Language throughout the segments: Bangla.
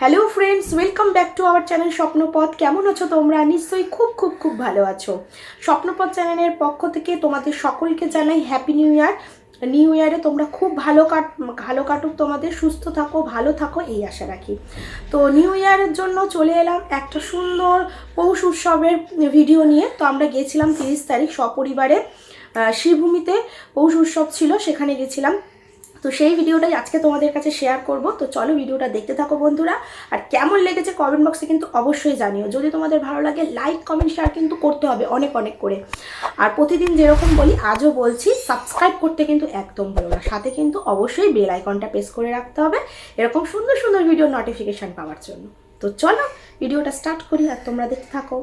Hello friends welcome back to our channel Swapnapath কেমন আছো তোমরা? নিশ্চয়ই খুব খুব খুব ভালো আছো। স্বপ্নপথ চ্যানেলের পক্ষ থেকে তোমাদের সকলকে জানাই হ্যাপি নিউ ইয়ার নিউ ইয়ারে তোমরা খুব ভালো কাট, ভালো কাটুক, তোমাদের সুস্থ থাকো, ভালো থাকো, এই আশা রাখি। তো নিউ ইয়ারের জন্য চলে এলাম একটা সুন্দর পৌষ উৎসবের ভিডিও নিয়ে। তো আমরা গেছিলাম তিরিশ তারিখ সপরিবারে শ্রীভূমিতে পৌষ উৎসব ছিল, সেখানে গেছিলাম। তো সেই ভিডিওটাই আজকে তোমাদের কাছে শেয়ার করব। তো চলো ভিডিওটা দেখতে থাকো বন্ধুরা। আর কেমন লেগেছে কমেন্ট বক্সে কিন্তু অবশ্যই জানিও। যদি তোমাদের ভালো লাগে লাইক কমেন্ট শেয়ার কিন্তু করতে হবে অনেক অনেক করে। আর প্রতিদিন যেরকম বলি, আজও বলছি সাবস্ক্রাইব করতে কিন্তু একদম বলো না। সাথে কিন্তু অবশ্যই বেল আইকনটা প্রেস করে রাখতে হবে। এরকম সুন্দর সুন্দর ভিডিও নোটিফিকেশান পাওয়ার জন্য। তো চলো, ভিডিওটা স্টার্ট করি আর তোমরা দেখতে থাকো।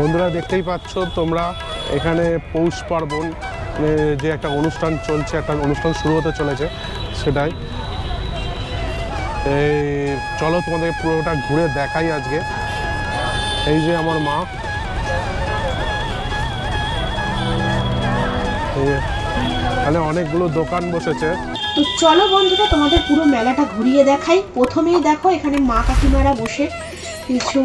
বন্ধুরা দেখতেই পাচ্ছ তোমরা এখানে পৌষ পার্বণ যে একটা অনুষ্ঠান চলছে, একটা অনুষ্ঠান শুরু হতে চলেছে, সেটাই। এই, চলো তোমাদের পুরোটা ঘুরে দেখাই আজকে। এই যে আমার মা। এখানে অনেকগুলো দোকান বসেছে। তো চলো বন্ধুরা, তোমাদের পুরো মেলাটা ঘুরিয়ে দেখাই। প্রথমেই দেখো এখানে মা কাকিমারা বসে কিছু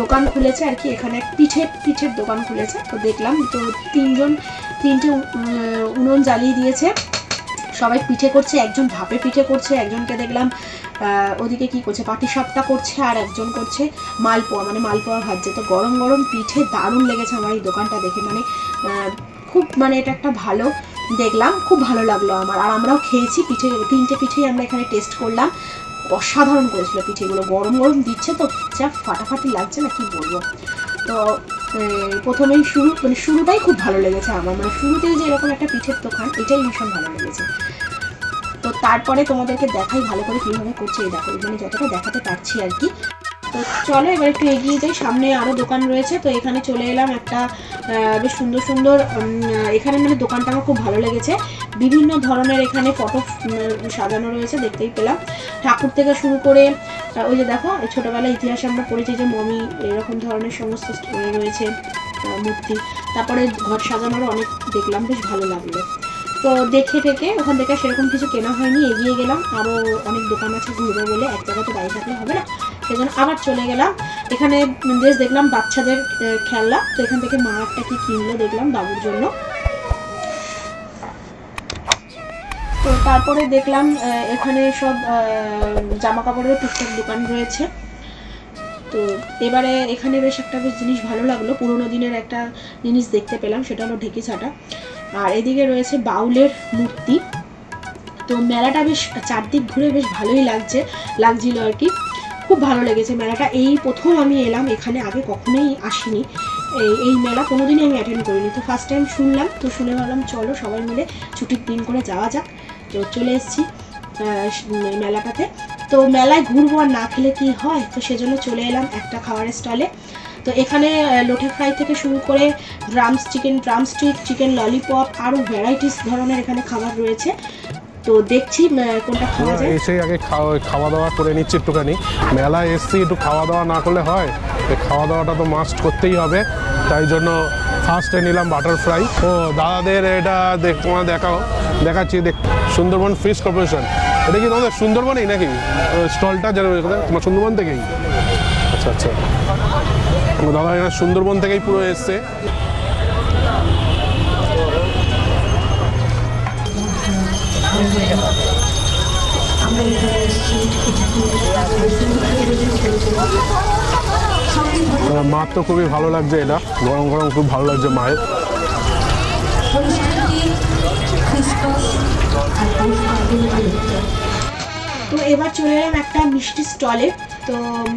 দোকান খুলেছে আর কি, এখানে পিঠে পিঠের দোকান খুলেছে। তো দেখলাম তো তিনজন, তিনটে উনুন জ্বালিয়ে দিয়েছে। সবাই পিঠে করছে, একজন ভাপে পিঠে করছে, একজনকে দেখলাম ওদিকে কি করছে পাটি সাপটা করছে আর একজন করছে মালপোয়া মানে মালপোয়া ভাজছে। তো গরম গরম পিঠে দারুণ লেগেছে আমার এই দোকানটা দেখে মানে খুব মানে এটা একটা ভালো, দেখলাম, খুব ভালো লাগল আমার। আর আমরাও খেয়েছি, পিঠে, তিনটে পিঠেই আমরা এখানে টেস্ট করলাম। অসাধারণ করেছিল পিঠেগুলো গরম গরম দিচ্ছে তো, যা ফাটাফাটি লাগছে না, কি বলব? তো প্রথমেই শুরু মানে শুরুটাই খুব ভালো লেগেছে আমার। মানে শুরুতেই যে এরকম একটা পিঠের দোকান, এটাই ভীষণ ভালো লেগেছে। তো তারপরে তোমাদেরকে দেখাই ভালো করে কীভাবে করছে, এই দেখো, এখানে যতটা দেখাতে পারছি আর কি। তো চলো, এবার একটু এগিয়ে যাই। সামনে আরও দোকান রয়েছে, তো এখানে চলে এলাম একটা বেশ সুন্দর সুন্দর এখানে মানে দোকানটা আমার খুব ভালো লেগেছে। বিভিন্ন ধরনের এখানে ফটো সাজানো রয়েছে, দেখতেই পেলাম। ঠাকুর থেকে শুরু করে ওই যে দেখো ছোটবেলায় ইতিহাসে আমরা পড়েছি যে মমি, এরকম ধরনের সমস্ত রয়েছে মূর্তি। তারপরে ঘর সাজানোরও অনেক দেখলাম, বেশ ভালো লাগল। তো দেখে টেকে ওখান থেকে সেরকম কিছু কেনা হয়নি, এগিয়ে গেলাম। আরও অনেক দোকান আছে ঘুরবো বলে, এক জায়গাতে দাঁড়িয়ে থাকলে হবে না। সেজন্য আবার চলে গেলাম। এখানে বেশ দেখলাম বাচ্চাদের খেলনা। তো এখান থেকে মা একটা কি কিনলো দেখলাম বাবুর জন্য। তো তারপরে দেখলাম এখানে সব জামা কাপড়ের টুকটাক দোকান রয়েছে। তো এবারে এখানে বেশ একটা বেশ জিনিস ভালো লাগল। পুরোনো দিনের একটা জিনিস দেখতে পেলাম, সেটা হলো ঢেকি ছাটা। আর এদিকে রয়েছে বাউলের মূর্তি। তো মেলাটা বেশ চারদিক ঘুরে বেশ ভালোই লাগছে, লাগছিল আর কি। খুব ভালো লেগেছে মেলাটা। এই প্রথম আমি এলাম, এখানে আগে কখনোই আসিনি। এই এই মেলা কোনোদিনই আমি অ্যাটেন্ড করিনি। তো ফার্স্ট টাইম শুনলাম, তো শুনে ভাবলাম চলো সবাই মিলে ছুটির দিন করে যাওয়া যাক। তো চলে এসেছি মেলাটাতে। তো মেলায় ঘুরবো আর না খেলে কি হয়? তো সেজন্য চলে এলাম একটা খাবারের স্টলে তো এখানে লোটে ফ্রাই থেকে শুরু করে drums chicken drumstick chicken lollipop আরও ভ্যারাইটিস ধরনের এখানে খাবার রয়েছে। তো দেখছি কোনটা খাওয়া যায়। এসে আগে খাওয়া খাওয়া দাওয়া করে নিচ্ছি একটুখানি। মেলায় এসছি একটু খাওয়া দাওয়া না করলে হয়। তো খাওয়া দাওয়াটা তো মাস্ট করতেই হবে। তাই জন্য ফার্স্টে নিলাম বাটার ফ্রাই ও দাদাদের এটা দেখ তোমার দেখাও দেখাচ্ছি দেখ সুন্দরবন ফিশ কর্পোরেশন এটা কি তোমাদের সুন্দরবনেই নাকি? স্টলটা যেন তোমার সুন্দরবন থেকেই। আচ্ছা আচ্ছা। এখানে সুন্দরবন থেকেই পুরো এসছে। মার তো খুবই ভালো লাগছে, এটা গরম গরম খুব ভালো লাগছে মায়ের। তো এবার চলে এলাম একটা মিষ্টি স্টলে তো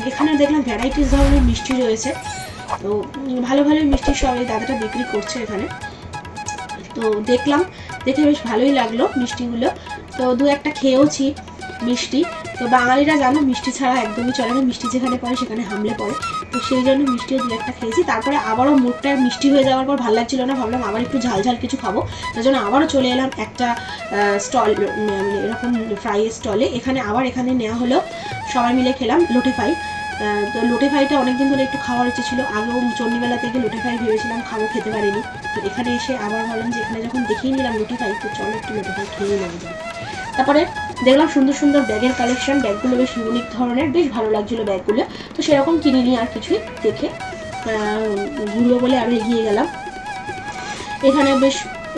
এখানে দেখলাম ভ্যারাইটিস ধরনের মিষ্টি রয়েছে। তো ভালো ভালো মিষ্টি সব এই দাদাটা বিক্রি করছে এখানে। তো দেখলাম, দেখে বেশ ভালোই লাগল মিষ্টিগুলো। তো দু একটা খেয়েওছি মিষ্টি। তো বাঙালিরা জানো মিষ্টি ছাড়া একদমই চলে না। মিষ্টি যেখানে পড়ে সেখানে হামলে পড়ে। তো সেই জন্য মিষ্টিও দু একটা খেয়েছি। তারপরে আবারও মুখটা মিষ্টি হয়ে যাওয়ার পর ভালো লাগছিল না। ভাবলাম আবার একটু ঝাল ঝাল কিছু খাব। তার জন্য আবারও চলে এলাম একটা স্টল এরকম ফ্রাইয়ের স্টলে এখানে আবার এখানে নেওয়া হলো। সবাই মিলে খেলাম লোটে ফ্রাই তো লোটে ফ্রাইটা অনেকদিন ধরে একটু খাওয়ার ইচ্ছে ছিল। আগেও চণ্ডীমেলা থেকে লোটে ফ্রাই ভেবেছিলাম খাব, খেতে পারিনি। তো এখানে এসে আবার ভাবলাম যে এখানে যখন দেখিয়ে নিলাম লোটে ফ্রাই তো চলো একটু লোটে ফ্রাই খেয়ে নেওয়া যায় তারপরে দেখলাম সুন্দর সুন্দর ব্যাগের কালেকশন ব্যাগগুলো বেশ ইউনিক ধরনের, বেশ ভালো লাগছিল ব্যাগগুলো। তো সেরকম কিনিনি আর কিছুই দেখে ঘুরবো বলে আরও এগিয়ে গেলাম। এখানে বেশ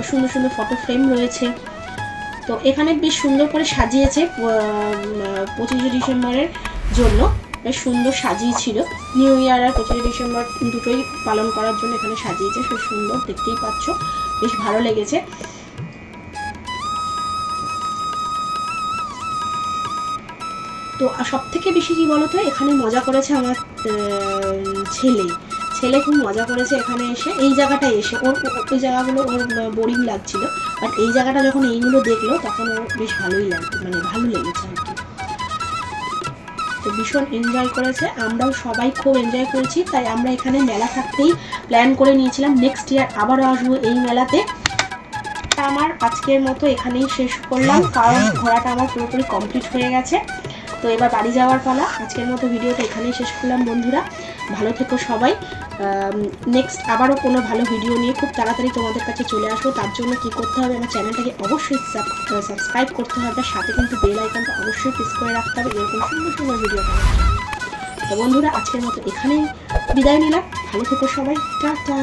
সুন্দর সুন্দর ফটো ফ্রেম রয়েছে। তো এখানে বেশ সুন্দর করে সাজিয়েছে পঁচিশে ডিসেম্বরের জন্য। বেশ সুন্দর সাজিয়েছিল নিউ ইয়ার আর পঁচিশে ডিসেম্বর দুটোই পালন করার জন্য এখানে সাজিয়েছে। বেশ সুন্দর, দেখতেই পাচ্ছ। বেশ ভালো লেগেছে। তো সব থেকে বেশি কি বলতো, এখানে মজা করেছে আমার ছেলে। ছেলে খুব মজা করেছে এখানে এসে, এই জায়গাটায় এসে। ওর, ওই জায়গাগুলো ওর বোরিং লাগছিল বাট এই জায়গাটা যখন এইগুলো দেখল, তখন ওর বেশ ভালোই লাগতো মানে ভালো লেগেছে আর কি। তো ভীষণ এনজয় করেছে। আমরাও সবাই খুব এনজয় করেছি, তাই আমরা এখানে মেলা থাকতেই প্ল্যান করে নিয়েছিলাম নেক্সট ইয়ার আবারও আসব এই মেলাতে। আমার আজকের মতো এখানেই শেষ করলাম, কারণ ঘোরাটা আমার পুরোপুরি কমপ্লিট হয়ে গেছে। তো এবার বাড়ি যাওয়ার পালা। আজকের মতো ভিডিওটা এখানেই শেষ করলাম বন্ধুরা। ভালো থেকো সবাই। নেক্সট আবারও কোনো ভালো ভিডিও নিয়ে খুব তাড়াতাড়ি তোমাদের কাছে চলে আসব। তার জন্য কি করতে হবে, আমার চ্যানেলটাকে অবশ্যই সাবস্ক্রাইব করতে হবে সাথে কিন্তু বেল আইকনটা অবশ্যই প্রেস করে রাখতে হবে। এরকম সুন্দর সুন্দর ভিডিও তো বন্ধুরা, আজকের মতো এখানেই বিদায় নিলাম। ভালো থেকো সবাই। টাটা!